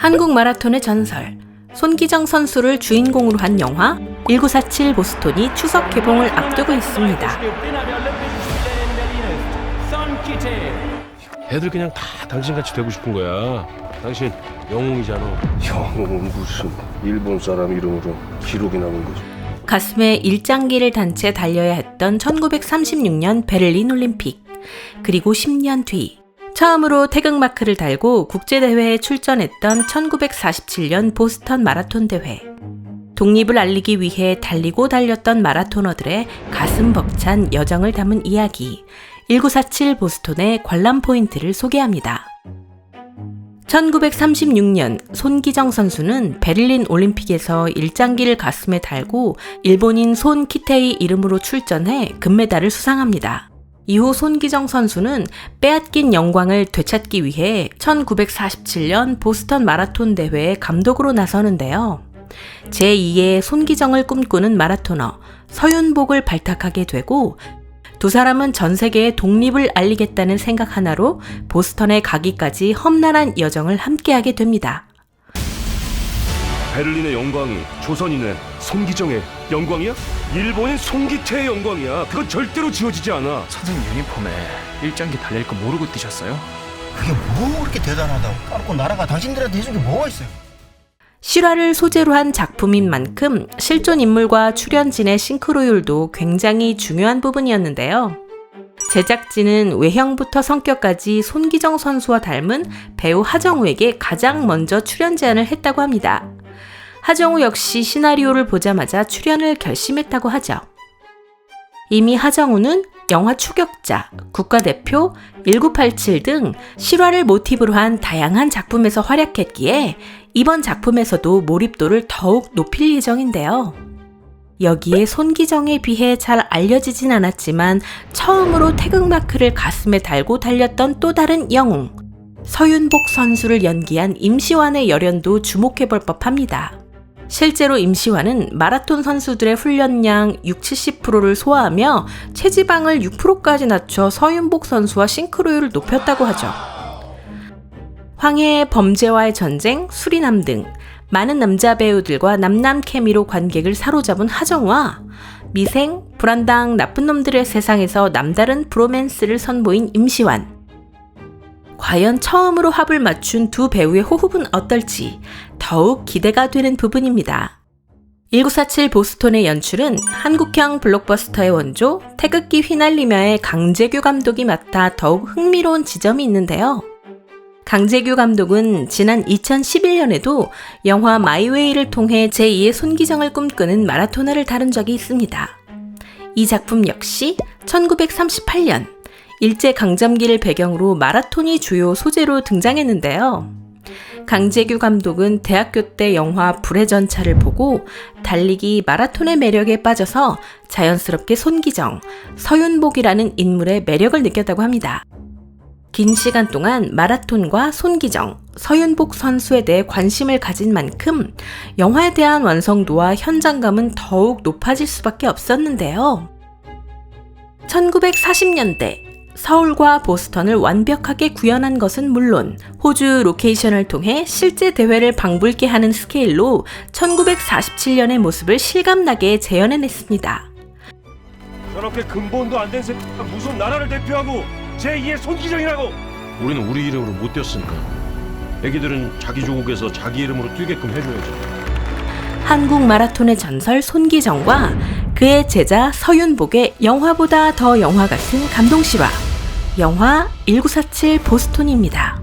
한국 마라톤의 전설 손기정 선수를 주인공으로 한 영화 1947 보스톤이 추석 개봉을 앞두고 있습니다. 애들 그냥 다 당신같이 되고 싶은 거야. 당신 영웅이잖아. 영웅은 무슨 일본 사람 이름으로 기록이 남은 거지. 가슴에 일장기를 단 채 달려야 했던 1936년 베를린 올림픽. 그리고 10년 뒤 처음으로 태극마크를 달고 국제대회에 출전했던 1947년 보스턴 마라톤 대회. 독립을 알리기 위해 달리고 달렸던 마라토너들의 가슴 벅찬 여정을 담은 이야기. 1947 보스톤의 관람 포인트를 소개합니다. 1936년 손기정 선수는 베를린 올림픽에서 일장기를 가슴에 달고 일본인 손 키테이 이름으로 출전해 금메달을 수상합니다. 이후 손기정 선수는 빼앗긴 영광을 되찾기 위해 1947년 보스턴 마라톤 대회에 감독으로 나서는데요. 제2의 손기정을 꿈꾸는 마라토너 서윤복을 발탁하게 되고 두 사람은 전 세계에 독립을 알리겠다는 생각 하나로 보스턴에 가기까지 험난한 여정을 함께하게 됩니다. 베를린의 영광이 조선인의 송기정의 영광이야? 일본인 송기태의 영광이야. 그건 절대로 지워지지 않아. 선생님 유니폼에 일장기 달릴 거 모르고 뛰셨어요? 그게 뭐 그렇게 대단하다고 까놓고 나라가 당신들한테 해준 게 뭐가 있어요? 실화를 소재로 한 작품인 만큼 실존 인물과 출연진의 싱크로율도 굉장히 중요한 부분이었는데요. 제작진은 외형부터 성격까지 손기정 선수와 닮은 배우 하정우에게 가장 먼저 출연 제안을 했다고 합니다. 하정우 역시 시나리오를 보자마자 출연을 결심했다고 하죠. 이미 하정우는 영화 추격자, 국가대표, 1987 등 실화를 모티브로 한 다양한 작품에서 활약했기에 이번 작품에서도 몰입도를 더욱 높일 예정인데요. 여기에 손기정에 비해 잘 알려지진 않았지만 처음으로 태극마크를 가슴에 달고 달렸던 또 다른 영웅, 서윤복 선수를 연기한 임시완의 열연도 주목해볼 법합니다. 실제로 임시완은 마라톤 선수들의 훈련량 60, 70%를 소화하며 체지방을 6%까지 낮춰 서윤복 선수와 싱크로율을 높였다고 하죠. 황해의 범죄와의 전쟁, 수리남 등 많은 남자 배우들과 남남 케미로 관객을 사로잡은 하정우와 미생, 불안당 나쁜 놈들의 세상에서 남다른 브로맨스를 선보인 임시완. 과연 처음으로 합을 맞춘 두 배우의 호흡은 어떨지 더욱 기대가 되는 부분입니다. 1947 보스톤의 연출은 한국형 블록버스터의 원조 태극기 휘날리며의 강재규 감독이 맡아 더욱 흥미로운 지점이 있는데요. 강재규 감독은 지난 2011년에도 영화 마이웨이를 통해 제2의 손기정을 꿈꾸는 마라토너를 다룬 적이 있습니다. 이 작품 역시 1938년 일제강점기를 배경으로 마라톤이 주요 소재로 등장했는데요. 강재규 감독은 대학교 때 영화 불의 전차를 보고 달리기 마라톤의 매력에 빠져서 자연스럽게 손기정, 서윤복이라는 인물의 매력을 느꼈다고 합니다. 긴 시간 동안 마라톤과 손기정, 서윤복 선수에 대해 관심을 가진 만큼 영화에 대한 완성도와 현장감은 더욱 높아질 수밖에 없었는데요. 1940년대 서울과 보스턴을 완벽하게 구현한 것은 물론 호주 로케이션을 통해 실제 대회를 방불케 하는 스케일로 1947년의 모습을 실감나게 재현해냈습니다. 저렇게 근본도 안 된 새끼가 무슨 나라를 대표하고 제2의 손기정이라고. 우리는 우리 이름으로 못 뛰었으니까. 애기들은 자기 조국에서 자기 이름으로 뛰게끔 해줘야죠. 한국 마라톤의 전설 손기정과 그의 제자 서윤복의 영화보다 더 영화 같은 감동 실화. 영화 1947 보스톤입니다.